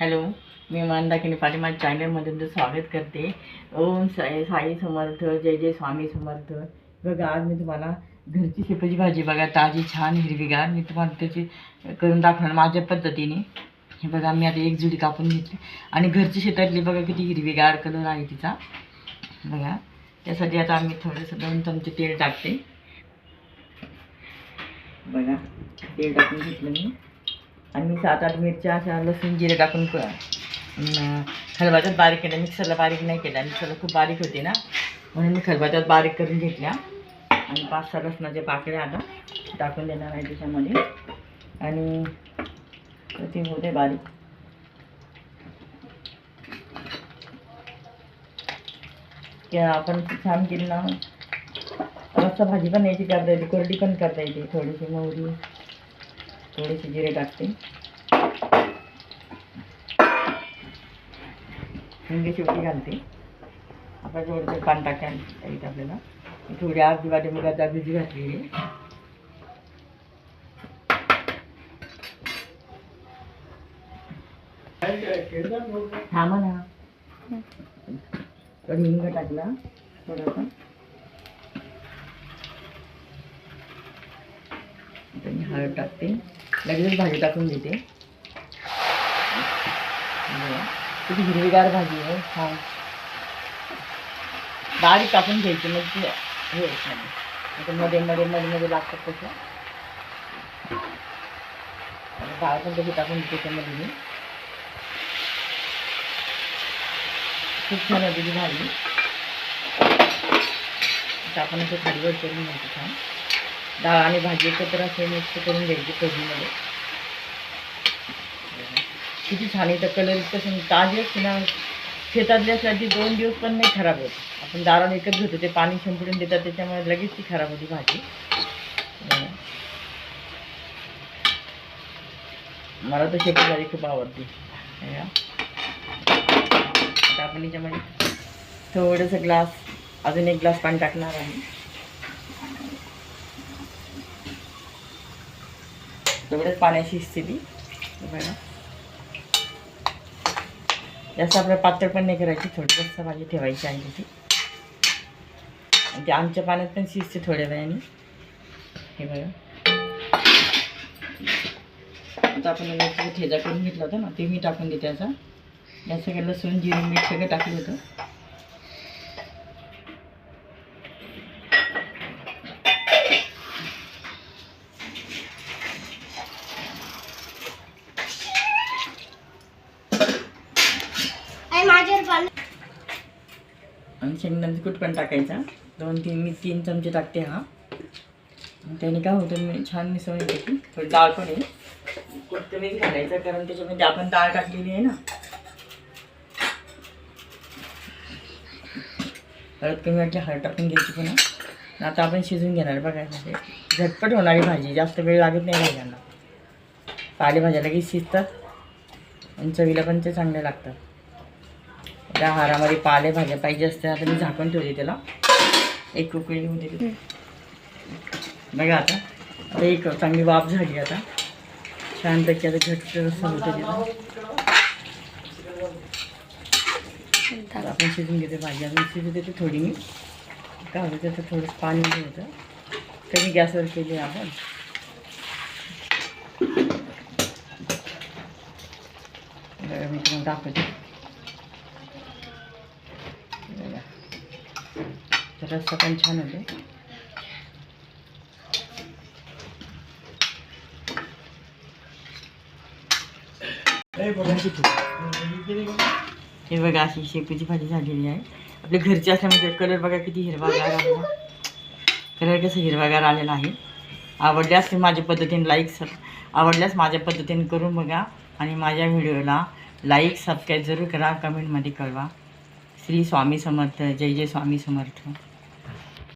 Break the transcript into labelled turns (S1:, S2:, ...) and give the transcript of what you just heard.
S1: Hello मी मंदाकिनी पाटील माझ्या चॅनलमध्ये तुमचं स्वागत करते. ओम साई साई समर्थ जय जय स्वामी समर्थ. बघा आज मी तुम्हाला घरची शेपाची भाजी बघा ताजी छान हिरवीगार. मी तुम्हाला त्याची करून दाखवणार माझ्या पद्धतीने. हे बघा मी आता एक जुडी कापून घेतली. आणि घरची शेतातली बघा किती हिरवीगार कलर आहे तिचा. बघा त्यासाठी आता आम्ही थोडंसं दोन चमचे तेल टाकते. बघा तेल टाकून घेतलं मी. आणि मी सात आठ मिरच्या अशा लसूण जिरे टाकून क- बारीक केल्या. मिक्सरला बारीक नाही केल्या. मिक्सरला खूप बारीक होती ना. म्हणून मी खलबत्त्यात बारीक करून घेतल्या. आणि पाच सहा लसणाच्या पाकळ्या आता टाकून देणार आहे त्याच्यामध्ये. आणि ती होते बारीक. आपण छान केली ना. रस्सा भाजी पण यायची करता येते कोरडी पण करता येते थोडीशी मोहरी. थोडेसे जिरे टाकते. हिंगे शेवटी घालते. आपण थोडंसं पान टाकायला येत आपल्याला. थोडी अर्धी वाटी मुगाचा भिजी घातलेली थांबा ना. हिंग टाकला थोडासा. हळद टाकते. लगेच भाजी टाकून घेते किती हिरवीगार भाजी आहे. छान बारीक टाकून घ्यायची मग ती हे नाही. मध्ये मध्ये मध्ये मध्ये लागतात तसं. डाळ पण तशी टाकून घेते त्याच्यामध्ये मी. खूप छान होती ती भाजी. आपण असं खालीवर करून घ्यायची छान डाळ आणि भाजी एकत्र असे मिक्स करून घ्यायची कधीमध्ये किती छान येतं कलर इतकं छान ताजी असते ना शेतातली असल्याची दोन दिवस पण नाही खराब होत. आपण दाराला विकत घेतो ते पाणी शिंपडून देतात त्याच्यामुळे लगेच ती खराब होती भाजी. मला तर शेपटी भाजी खूप आवडते. आता आपण याच्यामध्ये थोडंसं ग्लास अजून एक ग्लास पाणी टाकणार आहे. एवढंच पाण्याची स्थिती. बघा. जास्त आपल्या पातळ पण नाही करायची थोडी जास्त भाजी ठेवायची आहे त्याची आणि ते आमच्या पाण्यात पण शिजते थोड्या वेळाने. हे बघा. आता आपण ठेजा करून घेतला होता ना ते मी टाकून देते त्याचा या सगळं लसूण जिरून मीठ सगळं टाकलं होतं. आणि शेंगदाण्याचं कूट पण टाकायचा. दोन तीन मी तीन चमचे टाकते हा. त्याने काय होतं मी छान मिसळून येते की थोडी डाळ पण आहे. कूट कमीच घालायचं कारण त्याच्यामध्ये आपण डाळ टाकलेली आहे ना. हळद कमी वाटली हळद टाकून घ्यायची पुन्हा. आता आपण शिजून घेणार बघायचं झटपट होणारी भाजी जास्त वेळ लागत नाही भाज्यांना पालेभाज्या लगेच शिजतात. आणि चवीला पण ते चांगले लागतात. त्या हारामध्ये पालेभाज्या पाहिजे असते. आता मी झाकून ठेवते त्याला. एक उकळी दे बघा आता. आता एक चांगली वाफ झाली आता. छानपैकी आता घट्ट रस्सा होतं तिला आपण शिजून घेते भाजी. अजून शिजू देते थोडी मी. काय होतं त्याचं थोडंसं पाणी होतं. कमी गॅसवर केली आपण. मी तुम्हाला दाखवते बघा. तर रस्सा पण छान होते. हे बघा अशी शेपूची भाजी झालेली आहे. आपल्या घरची असल्यामुळे कलर बघा किती हिरवागार आहे कलर कसं हिरवागार आलेला आहे. आवडल्यास माझ्या पद्धतीने लाईक सब आवडल्यास माझ्या पद्धतीने करून बघा. आणि माझ्या व्हिडिओला लाईक सबस्क्राईब जरूर करा. कमेंटमध्ये कळवा. श्री स्वामी समर्थ जय जय स्वामी समर्थ.